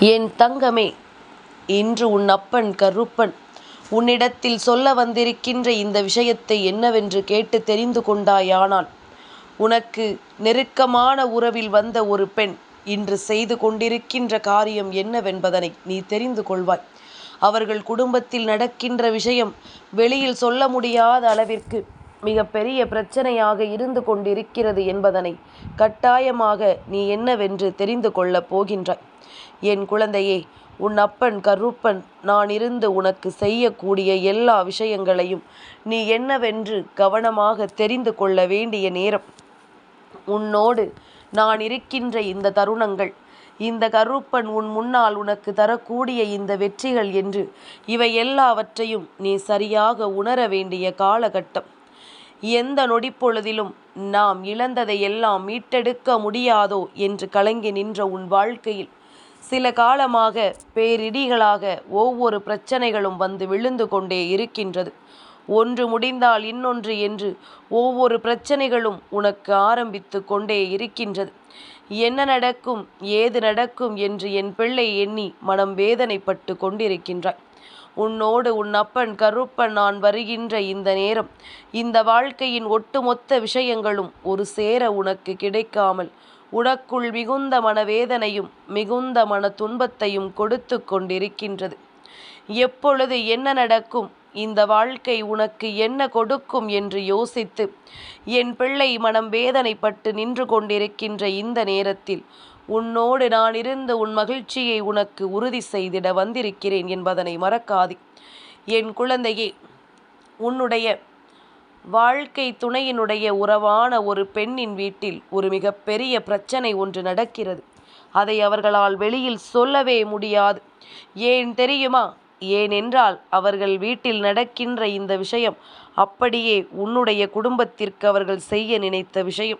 என் தங்கமே இன்று உன் அப்பன் கருப்பன். உன்னிடத்தில் சொல்ல வந்திருக்கின்ற இந்த விஷயத்தை என்னவென்று கேட்டு தெரிந்து கொண்டாயானால் உனக்கு நெருக்கமான உறவில் வந்த ஒரு பெண் இன்று செய்து கொண்டிருக்கின்ற காரியம் என்னவென்பதனை நீ தெரிந்து கொள்வாய். அவர்கள் குடும்பத்தில் நடக்கின்ற விஷயம் வெளியில் சொல்ல முடியாத அளவிற்கு மிகப்பெரிய பிரச்சனையாக இருந்து கொண்டிருக்கிறது என்பதனை கட்டாயமாக நீ என்னவென்று தெரிந்து கொள்ளப் போகின்றாய். என் குழந்தையே உன் அப்பன் கருப்பன் நான் இருந்து உனக்கு செய்யக்கூடிய எல்லா விஷயங்களையும் நீ என்னவென்று கவனமாக தெரிந்து கொள்ள வேண்டிய நேரம். உன்னோடு நான் இருக்கின்ற இந்த தருணங்கள் இந்த கருப்பன் உன் முன்னால் உனக்கு தரக்கூடிய இந்த வெற்றிகள் என்று இவை எல்லாவற்றையும் நீ சரியாக உணர வேண்டிய காலகட்டம். எந்த நொடிப்பொழுதிலும் நாம் இழந்ததை எல்லாம் மீட்டெடுக்க முடியாதோ என்று கலங்கி நின்ற உன் வாழ்க்கையில். சில காலமாக பேரிடிகளாக ஒவ்வொரு பிரச்சனைகளும் வந்து விழுந்து கொண்டே இருக்கின்றது. ஒன்று முடிந்தால் இன்னொன்று என்று ஒவ்வொரு பிரச்சனைகளும் உனக்கு ஆரம்பித்து கொண்டே இருக்கின்றது. என்ன நடக்கும் ஏது நடக்கும் என்று என் பிள்ளை எண்ணி மனம் வேதனைப்பட்டு கொண்டிருக்கின்றாய். உன்னோடு உன் அப்பன் கருப்பன் நான் வருகின்ற இந்த நேரம். இந்த வாழ்க்கையின் ஒட்டுமொத்த விஷயங்களும் ஒரு சேர உனக்கு கிடைக்காமல் உனக்குள் மிகுந்த மனவேதனையும் மிகுந்த மன துன்பத்தையும் கொடுத்து கொண்டிருக்கின்றது. எப்பொழுது என்ன நடக்கும்? இந்த வாழ்க்கை உனக்கு என்ன கொடுக்கும் என்று யோசித்து என் பிள்ளை மனம் வேதனைப்பட்டு நின்று கொண்டிருக்கின்ற இந்த நேரத்தில் உன்னோடு நான் இருந்த உன் மகிழ்ச்சியை உனக்கு உறுதி செய்திட வந்திருக்கிறேன் என்பதனை மறக்காது. என் குழந்தையே உன்னுடைய வாழ்க்கை துணையினுடைய உறவான ஒரு பெண்ணின் வீட்டில் ஒரு மிகப்பெரிய பிரச்சனை ஒன்று நடக்கிறது. அதை அவர்களால் வெளியில் சொல்லவே முடியாது. ஏன் தெரியுமா? ஏனென்றால் அவர்கள் வீட்டில் நடக்கின்ற இந்த விஷயம் அப்படியே உன்னுடைய குடும்பத்திற்கு அவர்கள் செய்ய நினைத்த விஷயம்.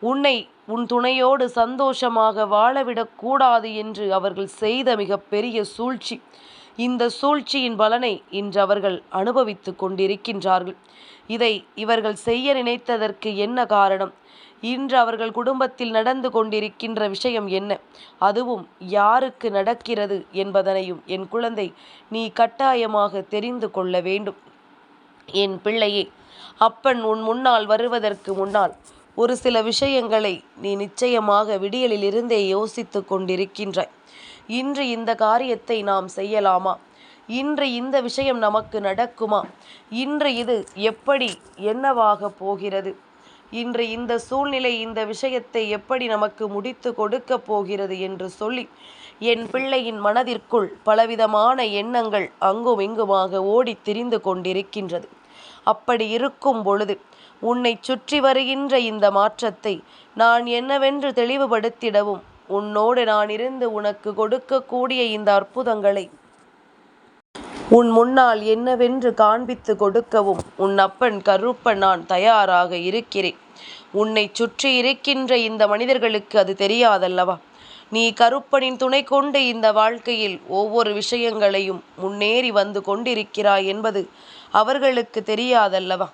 உன்னை உன் துணையோடு சந்தோஷமாக வாழவிடக்கூடாது என்று அவர்கள் செய்த மிகப்பெரிய சூழ்ச்சி. இந்த சூழ்ச்சியின் பலனை இன்று அவர்கள் அனுபவித்து கொண்டிருக்கின்றார்கள். இதை இவர்கள் செய்ய நினைத்ததற்கு என்ன காரணம்? இன்று அவர்கள் குடும்பத்தில் நடந்து கொண்டிருக்கின்ற விஷயம் என்ன? அதுவும் யாருக்கு நடக்கிறது என்பதனையும் என் குழந்தை நீ கட்டாயமாக தெரிந்து கொள்ள வேண்டும். என் பிள்ளையே அப்பன் உன் முன்னால் வருவதற்கு முன்னால் ஒரு சில விஷயங்களை நீ நிச்சயமாக விடியலிலிருந்தே யோசித்து கொண்டிருக்கின்றாய். இன்று இந்த காரியத்தை நாம் செய்யலாமா? இன்று இந்த விஷயம் நமக்கு நடக்குமா? இன்று இது எப்படி என்னவாக போகிறது? இன்று இந்த சூழ்நிலை இந்த விஷயத்தை எப்படி நமக்கு முடித்து கொடுக்க போகிறது என்று சொல்லி என் பிள்ளையின் மனதிற்குள் பலவிதமான எண்ணங்கள் அங்கும் இங்குமாக ஓடி திரிந்து கொண்டிருக்கின்றது. அப்படி இருக்கும் பொழுது உன்னை சுற்றி வருகின்ற இந்த மாற்றத்தை நான் என்னவென்று தெளிவுபடுத்திடவும் உன்னோடு நான் இருந்து உனக்கு கொடுக்கக்கூடிய இந்த அற்புதங்களை உன் முன்னால் என்னவென்று காண்பித்து கொடுக்கவும் உன் அப்பன் கருப்பன் நான் தயாராக இருக்கிறேன். உன்னை சுற்றி இருக்கின்ற இந்த மனிதர்களுக்கு அது தெரியாதல்லவா? நீ கருப்பனின் துணை கொண்டு இந்த வாழ்க்கையில் ஒவ்வொரு விஷயங்களையும் முன்னேறி வந்து கொண்டிருக்கிறாய் என்பது அவர்களுக்கு தெரியாதல்லவா?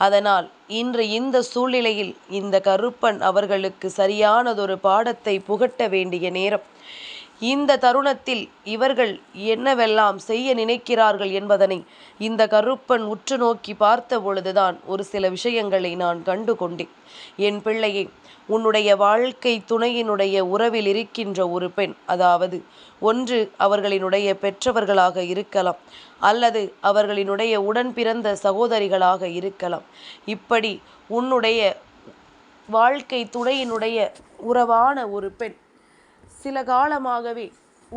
அதனால் இன்று இந்த சூழ்நிலையில் இந்த கருப்பன் அவர்களுக்கு சரியானதொரு பாடத்தை புகட்ட வேண்டிய நேரம். இந்த தருணத்தில் இவர்கள் என்னவெல்லாம் செய்ய நினைக்கிறார்கள் என்பதனை இந்த கருப்பன் உற்று நோக்கி பார்த்த பொழுதுதான் ஒரு சில விஷயங்களை நான் கண்டு கொண்டேன். என் பிள்ளையை உன்னுடைய வாழ்க்கை துணையினுடைய உறவில் இருக்கின்ற ஒரு பெண் அதாவது ஒன்று அவர்களினுடைய பெற்றவர்களாக இருக்கலாம் அல்லது அவர்களினுடைய உடன் பிறந்த சகோதரிகளாக இருக்கலாம். இப்படி உன்னுடைய வாழ்க்கை துணையினுடைய உறவான ஒரு பெண் சில காலமாகவே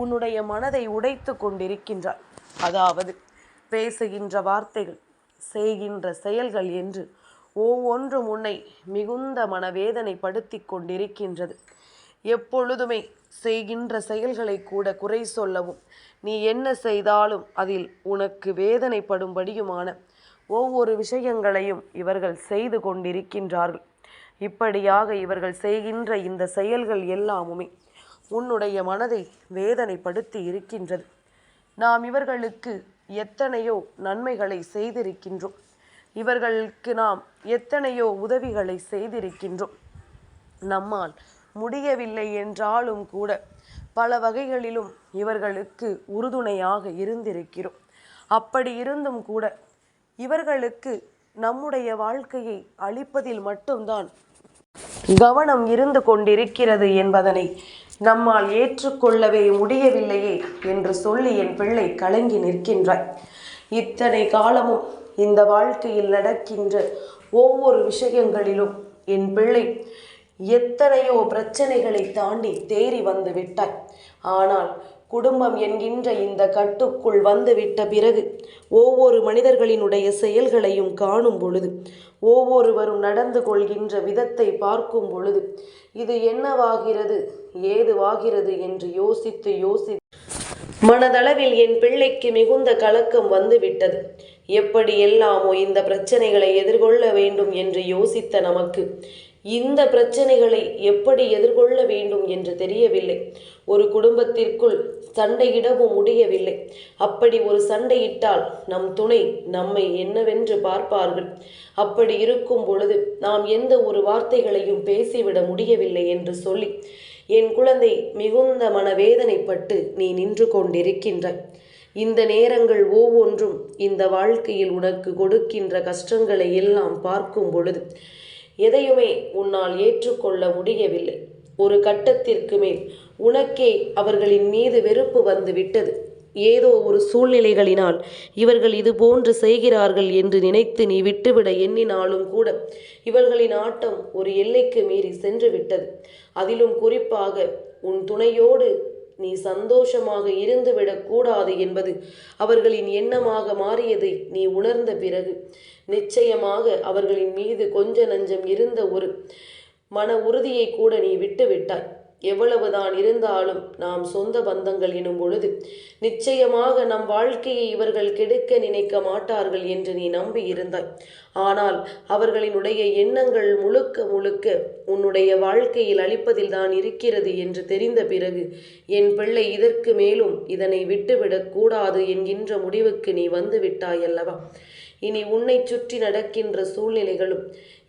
உன்னுடைய மனதை உடைத்து கொண்டிருக்கின்றாய். அதாவது பேசுகின்ற வார்த்தைகள் செய்கின்ற செயல்கள் என்று ஒவ்வொன்றும் உன்னை மிகுந்த மனவேதனைப்படுத்தி கொண்டிருக்கின்றது. எப்பொழுதுமே செய்கின்ற செயல்களை கூட குறை சொல்லவும் நீ என்ன செய்தாலும் அதில் உனக்கு வேதனைப்படும்படியுமான ஒவ்வொரு விஷயங்களையும் இவர்கள் செய்து கொண்டிருக்கின்றார்கள். இப்படியாக இவர்கள் செய்கின்ற இந்த செயல்கள் எல்லாமுமே உன்னுடைய மனதை வேதனைப்படுத்தி இருக்கின்றது. நாம் இவர்களுக்கு எத்தனையோ நன்மைகளை செய்திருக்கின்றோம். இவர்களுக்கு நாம் எத்தனையோ உதவிகளை செய்திருக்கின்றோம். நம்மால் முடியவில்லை என்றாலும் கூட பல வகைகளிலும் இவர்களுக்கு உறுதுணையாக இருந்திருக்கிறோம். அப்படி இருந்தும் கூட இவர்களுக்கு நம்முடைய வாழ்க்கையை அளிப்பதில் மட்டும்தான் கவனம் இருந்து கொண்டிருக்கிறது என்பதனை நம்மால் ஏற்றுக்கொள்ளவே முடியவில்லையே என்று சொல்லி என் பிள்ளை கலங்கி நிற்கின்றாய். இத்தனை காலமும் இந்த வாழ்க்கையில் நடக்கின்ற ஒவ்வொரு விஷயங்களிலும் என் பிள்ளை எத்தனையோ பிரச்சனைகளை தாண்டி தேறி வந்து விட்டாய். ஆனால் குடும்பம் என்கின்ற இந்த கட்டுக்குள் வந்துவிட்ட பிறகு ஒவ்வொரு மனிதர்களினுடைய செயல்களையும் காணும் பொழுது ஒவ்வொருவரும் நடந்து கொள்கின்ற விதத்தை பார்க்கும் பொழுது இது என்னவாகிறது ஏதுவாகிறது என்று யோசித்து யோசி மனதளவில் என் பிள்ளைக்கு மிகுந்த கலக்கம் வந்துவிட்டது. எப்படி எல்லாமோ இந்த பிரச்சனைகளை எதிர்கொள்ள வேண்டும் என்று யோசித்த நமக்கு இந்த பிரச்சனைகளை எப்படி எதிர்கொள்ள வேண்டும் என்று தெரியவில்லை. ஒரு குடும்பத்திற்குள் சண்டையிடவும் முடியவில்லை. அப்படி ஒரு சண்டையிட்டால் நம் துணை நம்மை என்னவென்று பார்ப்பார்கள். அப்படி இருக்கும் பொழுது நாம் எந்த ஒரு வார்த்தைகளையும் பேசிவிட முடியவில்லை என்று சொல்லி என் குழந்தை மிகுந்த மனவேதனைப்பட்டு நீ நின்று கொண்டிருக்கின்றாய். இந்த நேரங்கள் ஒவ்வொன்றும் இந்த வாழ்க்கையில் உனக்கு கொடுக்கின்ற கஷ்டங்களை எல்லாம் பார்க்கும் பொழுது எதையுமே உன்னால் ஏற்றுக்கொள்ள முடியவில்லை. ஒரு கட்டத்திற்கு மேல். உனக்கே அவர்களின் மீது வெறுப்பு வந்து விட்டது ஏதோ ஒரு சூழ்நிலைகளினால் இவர்கள் இது போன்று செய்கிறார்கள் என்று நினைத்து நீ விட்டுவிட எண்ணினாலும் கூட இவர்களின் ஆட்டம் ஒரு எல்லைக்கு மீறி சென்று விட்டது அதிலும் குறிப்பாக உன் துணையோடு நீ சந்தோஷமாக இருந்துவிடக் கூடாது என்பது அவர்களின் எண்ணமாக மாறியதை நீ உணர்ந்த பிறகு நிச்சயமாக அவர்களின் மீது கொஞ்ச நஞ்சம் இருந்த ஒரு மன உறுதியை கூட நீ விட்டு விட்டாய். எவ்வளவுதான் இருந்தாலும் நாம் சொந்த பந்தங்கள் எனும் பொழுது நிச்சயமாக நம் வாழ்க்கையை இவர்கள் கெடுக்க நினைக்க மாட்டார்கள் என்று நீ நம்பி இருந்தாய். ஆனால் அவர்களினுடைய எண்ணங்கள் முழுக்க முழுக்க உன்னுடைய வாழ்க்கையில் அளிப்பதில் தான் இருக்கிறது என்று தெரிந்த பிறகு என் பிள்ளை இதற்கு மேலும் இதனை விட்டுவிடக் கூடாது என்கின்ற முடிவுக்கு நீ வந்து விட்டாய் அல்லவா? இனி உன்னை சுற்றி நடக்கின்ற சூழ்நிலைகளும்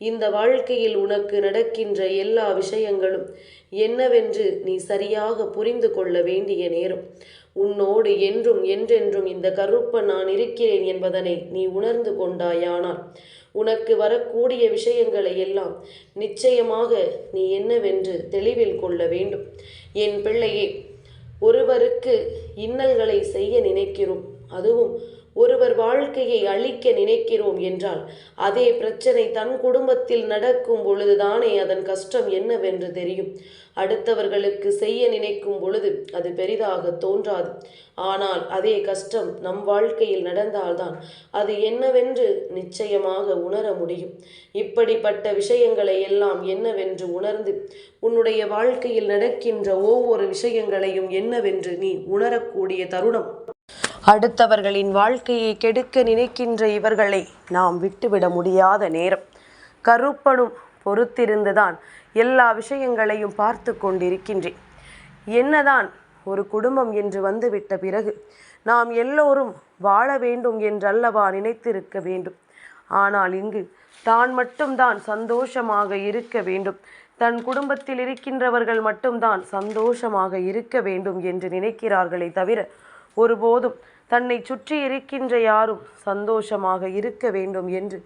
இந்த வாழ்க்கையில் உனக்கு நடக்கின்ற எல்லா விஷயங்களும் என்னவென்று நீ சரியாக புரிந்து கொள்ள வேண்டிய நேரம். உன்னோடு என்றும் என்றென்றும் இந்த கருப்பன் நான் இருக்கிறேன் என்பதனை நீ உணர்ந்து கொண்டாயானால் உனக்கு வரக்கூடிய விஷயங்களை எல்லாம் நிச்சயமாக நீ என்னவென்று தெளிவில் கொள்ள வேண்டும். என் பிள்ளையே ஒருவருக்கு இன்னல்களை செய்ய நினைக்கிறோம். அதுவும் ஒருவர் வாழ்க்கையை அழிக்க நினைக்கிறோம் என்றால் அதே பிரச்சனை தன் குடும்பத்தில் நடக்கும் பொழுதுதானே அதன் கஷ்டம் என்னவென்று தெரியும். அடுத்தவர்களுக்கு செய்ய நினைக்கும் பொழுது அது பெரிதாக தோன்றாது. ஆனால் அதே கஷ்டம் நம் வாழ்க்கையில் நடந்தால்தான் அது என்னவென்று நிச்சயமாக உணர முடியும். இப்படிப்பட்ட விஷயங்களை எல்லாம் என்னவென்று உணர்ந்து உன்னுடைய வாழ்க்கையில் நடக்கின்ற ஒவ்வொரு விஷயங்களையும் என்னவென்று நீ உணரக்கூடிய தருணம் அடுத்தவர்களின் வாழ்க்கையை கெடுக்க நினைக்கின்ற இவர்களை நாம் விட்டுவிட முடியாத நேரம். கருப்பனும் பொறுத்திருந்துதான் எல்லா விஷயங்களையும் பார்த்து கொண்டிருக்கின்றேன். என்னதான் ஒரு குடும்பம் என்று வந்துவிட்ட பிறகு நாம் எல்லோரும் வாழ வேண்டும் என்றல்லவா நினைத்திருக்க வேண்டும். ஆனால் இங்கு தான் மட்டும்தான் சந்தோஷமாக இருக்க வேண்டும். தன் குடும்பத்தில் இருக்கின்றவர்கள் மட்டும்தான் சந்தோஷமாக இருக்க வேண்டும் என்று நினைக்கிறார்களே தவிர ஒருபோதும் தன்னை சுற்றி இருக்கின்ற யாரும் சந்தோஷமாக இருக்க வேண்டும் என்று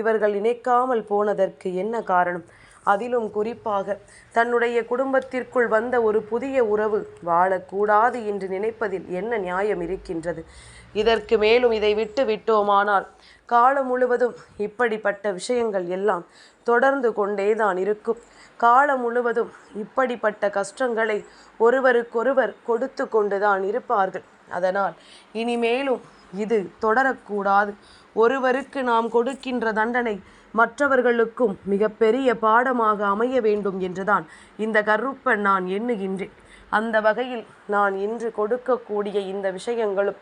இவர்கள் நினைக்காமல் போனதற்கு என்ன காரணம்? அதிலும் குறிப்பாக தன்னுடைய குடும்பத்திற்குள் வந்த ஒரு புதிய உறவு வாழக்கூடாது என்று நினைப்பதில் என்ன நியாயம் இருக்கின்றது? இதற்கு மேலும் இதை விட்டு விட்டோமானால் காலம் முழுவதும் இப்படிப்பட்ட விஷயங்கள் எல்லாம் தொடர்ந்து கொண்டேதான் இருக்கும். காலம் முழுவதும் இப்படிப்பட்ட கஷ்டங்களை ஒருவருக்கொருவர் கொடுத்து கொண்டுதான் இருப்பார்கள். அதனால் இனிமேலும் இது தொடரக்கூடாது. ஒருவருக்கு நாம் கொடுக்கின்ற தண்டனை மற்றவர்களுக்கும் மிகப்பெரிய பாடமாக அமைய வேண்டும் என்றுதான் இந்த கருப்பன் நான் எண்ணுகின்றேன். அந்த வகையில் நான் இன்று கொடுக்கக்கூடிய இந்த விஷயங்களும்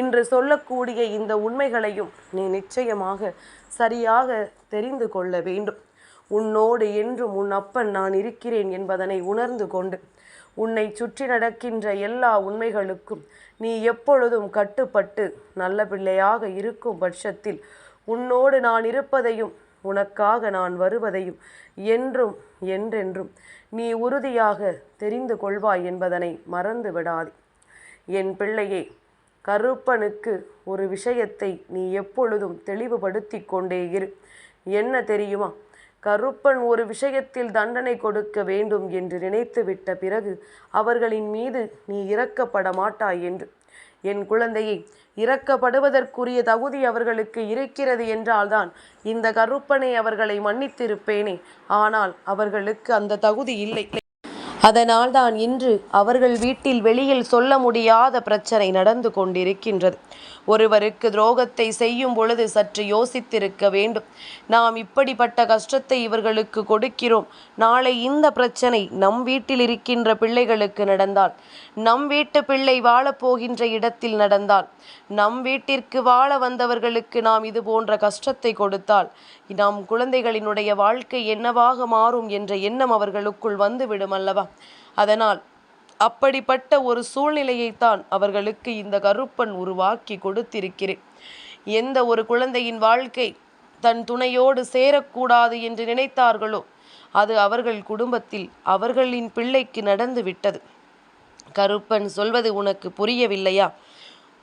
இன்று சொல்லக்கூடிய இந்த உண்மைகளையும் நீ நிச்சயமாக சரியாக தெரிந்து கொள்ள வேண்டும். உன்னோடு என்றும் உன் அப்பன் நான் இருக்கிறேன் என்பதனை உணர்ந்து கொண்டு உன்னை சுற்றி நடக்கின்ற எல்லா உண்மைகளுக்கும் நீ எப்பொழுதும் கட்டுப்பட்டு நல்ல பிள்ளையாக இருக்கும் பட்சத்தில் உன்னோடு நான் இருப்பதையும் உனக்காக நான் வருவதையும் என்றும் என்றென்றும் நீ உறுதியாக தெரிந்து கொள்வாய் என்பதனை மறந்து விடாதே. என் பிள்ளையே கருப்பனுக்கு ஒரு விஷயத்தை நீ எப்பொழுதும் தெளிவுபடுத்தி கொண்டே இரு. என்ன தெரியுமா? கருப்பன் ஒரு விஷயத்தில் தண்டனை கொடுக்க வேண்டும் என்று நினைத்துவிட்ட பிறகு அவர்களின் மீது நீ இறக்கப்பட மாட்டாய் என்று. என் குழந்தையை இறக்கப்படுவதற்குரிய தகுதி அவர்களுக்கு இருக்கிறது என்றால்தான் இந்த கருப்பனை அவர்களை மன்னித்திருப்பேனே. ஆனால் அவர்களுக்கு அந்த தகுதி இல்லை. அதனால்தான் இன்று அவர்கள் வீட்டில் வெளியில் சொல்ல முடியாத பிரச்சனை நடந்து கொண்டிருக்கின்றது. ஒருவருக்கு துரோகத்தை செய்யும் பொழுது சற்று யோசித்திருக்க வேண்டும். நாம் இப்படிப்பட்ட கஷ்டத்தை இவர்களுக்கு கொடுக்கிறோம். நாளை இந்த பிரச்சனை நம் வீட்டில் இருக்கின்ற பிள்ளைகளுக்கு நடந்தால் நம் வீட்டு பிள்ளை வாழப்போகின்ற இடத்தில் நடந்தால் நம் வீட்டிற்கு வாழ வந்தவர்களுக்கு நாம் இது போன்ற கஷ்டத்தை கொடுத்தால் நம் குழந்தைகளினுடைய வாழ்க்கை என்னவாக மாறும் என்ற எண்ணம் அவர்களுக்குள் வந்துவிடும் அல்லவா? அதனால் அப்படிப்பட்ட ஒரு சூழ்நிலையைத்தான் அவர்களுக்கு இந்த கருப்பன் உருவாக்கி கொடுத்திருக்கிறேன். எந்த ஒரு குழந்தையின் வாழ்க்கை தன் துணையோடு சேரக்கூடாது என்று நினைத்தார்களோ அது அவர்கள் குடும்பத்தில் அவர்களின் பிள்ளைக்கு நடந்து விட்டது. கருப்பன் சொல்வது உனக்கு புரியவில்லையா?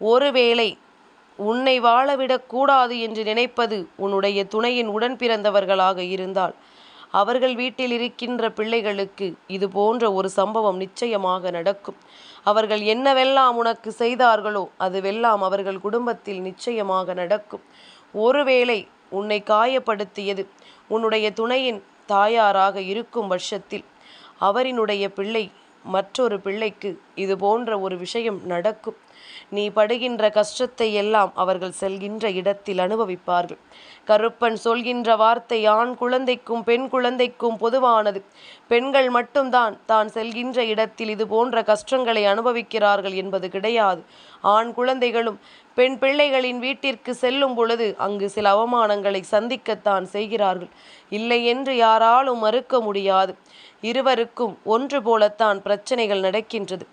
ஒருவேளை உன்னை வாழவிடக்கூடாது என்று நினைப்பது உன்னுடைய துணையின் உடன் பிறந்தவர்களாக இருந்தால் அவர்கள் வீட்டில் இருக்கின்ற பிள்ளைகளுக்கு இது போன்ற ஒரு சம்பவம் நிச்சயமாக நடக்கும். அவர்கள் என்னவெல்லாம் உனக்கு செய்தார்களோ அதுவெல்லாம் அவர்கள் குடும்பத்தில் நிச்சயமாக நடக்கும். ஒருவேளை உன்னை காயப்படுத்தியது உன்னுடைய துணையின் தாயாராக இருக்கும் பட்சத்தில் அவரினுடைய பிள்ளை மற்றொரு பிள்ளைக்கு இது போன்ற ஒரு விஷயம் நடக்கும். நீ படுகின்ற கஷ்டத்தை எல்லாம் அவர்கள் செல்கின்ற இடத்தில் அனுபவிப்பார்கள். கருப்பன் சொல்கின்ற வார்த்தை ஆண் குழந்தைக்கும் பெண் குழந்தைக்கும் பொதுவானது. பெண்கள் மட்டும்தான் தான் செல்கின்ற இடத்தில் இது போன்ற கஷ்டங்களை அனுபவிக்கிறார்கள் என்பது கிடையாது. ஆண் குழந்தைகளும் பெண் பிள்ளைகளின் வீட்டிற்கு செல்லும் பொழுது அங்கு சில அவமானங்களை சந்திக்கத்தான் செய்கிறார்கள். இல்லை என்று யாராலும் மறுக்க முடியாது. இருவருக்கும் ஒன்று போலத்தான் பிரச்சனைகள் நடக்கின்றது.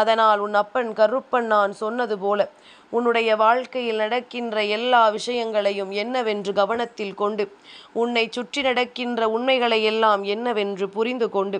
அதனால் உன் அப்பன் கருப்பன் நான் சொன்னது போல உன்னுடைய வாழ்க்கையில் நடக்கின்ற எல்லா விஷயங்களையும் என்னவென்று கவனத்தில் கொண்டு உன்னை சுற்றி நடக்கின்ற உண்மைகளை எல்லாம் என்னவென்று புரிந்து கொண்டு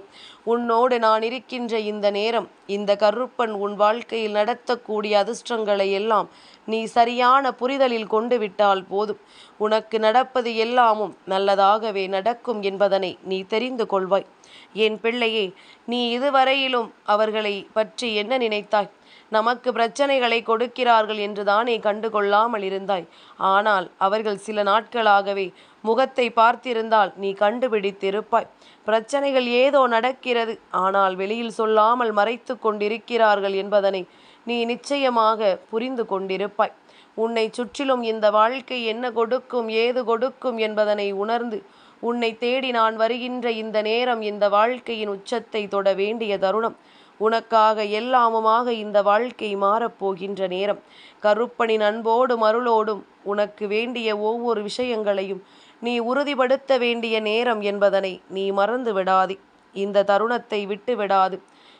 உன்னோடு நான் இருக்கின்ற இந்த நேரம் இந்த கருப்பன் உன் வாழ்க்கையில் நடத்தக்கூடிய அதிர்ஷ்டங்களை எல்லாம் நீ சரியான புரிதலில் கொண்டு விட்டால் போதும். உனக்கு நடப்பது எல்லாமும் நல்லதாகவே நடக்கும் என்பதனை நீ தெரிந்து கொள்வாய். என் பிள்ளையே நீ இதுவரையிலும் அவர்களை பற்றி என்ன நினைத்தாய்? நமக்கு பிரச்சனைகளை கொடுக்கிறார்கள் என்று தானே கண்டு கொள்ளாமல் இருந்தாய். ஆனால் அவர்கள் சில நாட்களாகவே முகத்தை பார்த்திருந்தால் நீ கண்டுபிடித்திருப்பாய். பிரச்சனைகள் ஏதோ நடக்கிறது. ஆனால் வெளியில் சொல்லாமல் மறைத்து கொண்டிருக்கிறார்கள் என்பதனை நீ நிச்சயமாக புரிந்து கொண்டிருப்பாய். உன்னை சுற்றிலும் இந்த வாழ்க்கை என்ன கொடுக்கும் ஏது கொடுக்கும் என்பதனை உணர்ந்து உன்னை தேடி நான் வருகின்ற இந்த நேரம் இந்த வாழ்க்கையின் உச்சத்தை தொட வேண்டிய தருணம். உனக்காக எல்லாமுமாக இந்த வாழ்க்கை மாறப்போகின்ற நேரம். கருப்பனின் அன்போடும் அருளோடும் உனக்கு வேண்டிய ஒவ்வொரு விஷயங்களையும் நீ உறுதிப்படுத்த வேண்டிய நேரம் என்பதனை நீ மறந்து விடாதே. இந்த தருணத்தை விட்டு விடாது.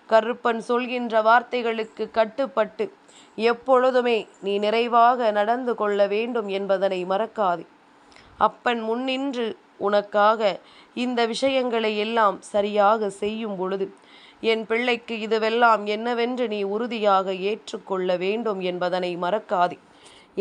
கருப்பன் சொல்கின்ற வார்த்தைகளுக்கு கட்டுப்பட்டு எப்பொழுதுமே நீ நிறைவாக நடந்து கொள்ள வேண்டும் என்பதனை மறக்காதே. அப்பன் முன்னின்று உனக்காக இந்த விஷயங்களை எல்லாம் சரியாக செய்யும் பொழுது என் பிள்ளைக்கு இதுவெல்லாம் என்னவென்று நீ உறுதியாக ஏற்றுக்கொள்ள வேண்டும் என்பதனை மறக்காதே.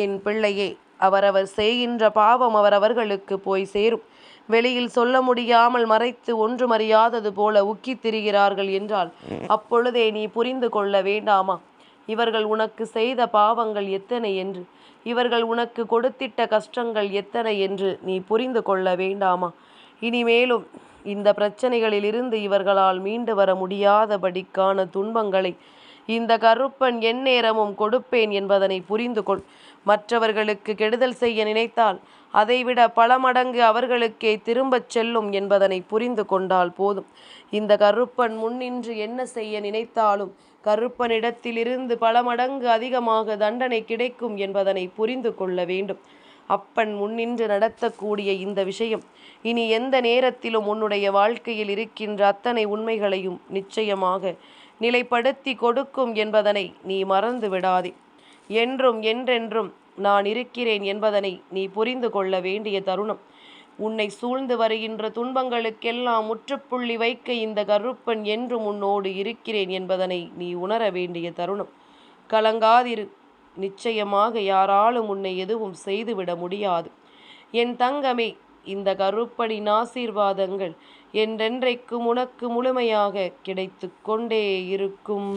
என் பிள்ளையே அவரவர் செய்கின்ற பாவம் அவரவர்களுக்கு போய் சேரும். வெளியில் சொல்ல முடியாமல் மறைத்து ஒன்றுமறியாதது போல உக்கி திரிகிறார்கள் என்றால் அப்பொழுதே நீ புரிந்து கொள்ள வேண்டாமா? இவர்கள் உனக்கு செய்த பாவங்கள் எத்தனை என்று இவர்கள் உனக்கு கொடுத்திட்ட கஷ்டங்கள் எத்தனை என்று நீ புரிந்து கொள்ள வேண்டாமா? இனிமேலும் இந்த பிரச்சனைகளிலிருந்து இவர்களால் மீண்டு வர முடியாதபடிக்கான துன்பங்களை இந்த கருப்பன் எந்நேரமும் கொடுப்பேன் என்பதனை புரிந்து கொள். மற்றவர்களுக்கு கெடுதல் செய்ய நினைத்தால் அதைவிட பல மடங்கு அவர்களுக்கே திரும்பச் செல்லும் என்பதனை புரிந்து கொண்டால் போதும். இந்த கருப்பன் முன்னின்று என்ன செய்ய நினைத்தாலும் கருப்பனிடத்திலிருந்து பல மடங்கு அதிகமாக தண்டனை கிடைக்கும் என்பதனை புரிந்து கொள்ள வேண்டும். அப்பன் முன்னின்று நடத்தக்கூடிய இந்த விஷயம் இனி எந்த நேரத்திலும் உன்னுடைய வாழ்க்கையில் இருக்கின்ற அத்தனை உண்மைகளையும் நிச்சயமாக நிலைப்படுத்தி கொடுக்கும் என்பதனை நீ மறந்து விடாதே. என்றும் என்றென்றும் நான் இருக்கிறேன் என்பதனை நீ புரிந்து கொள்ள வேண்டிய தருணம். உன்னை சூழ்ந்து வருகின்ற துன்பங்களுக்கெல்லாம் முற்றுப்புள்ளி வைக்க இந்த கருப்பன் என்றும் உன்னோடு இருக்கிறேன் என்பதனை நீ உணர வேண்டிய தருணம். கலங்காதிரு. நிச்சயமாக யாராலும் உன்னை எதுவும் செய்துவிட முடியாது. என் தங்கமே இந்த கருப்பனின் ஆசீர்வாதங்கள் என்றென்றைக்கும் உனக்கு முழுமையாக கிடைத்து கொண்டே இருக்கும்.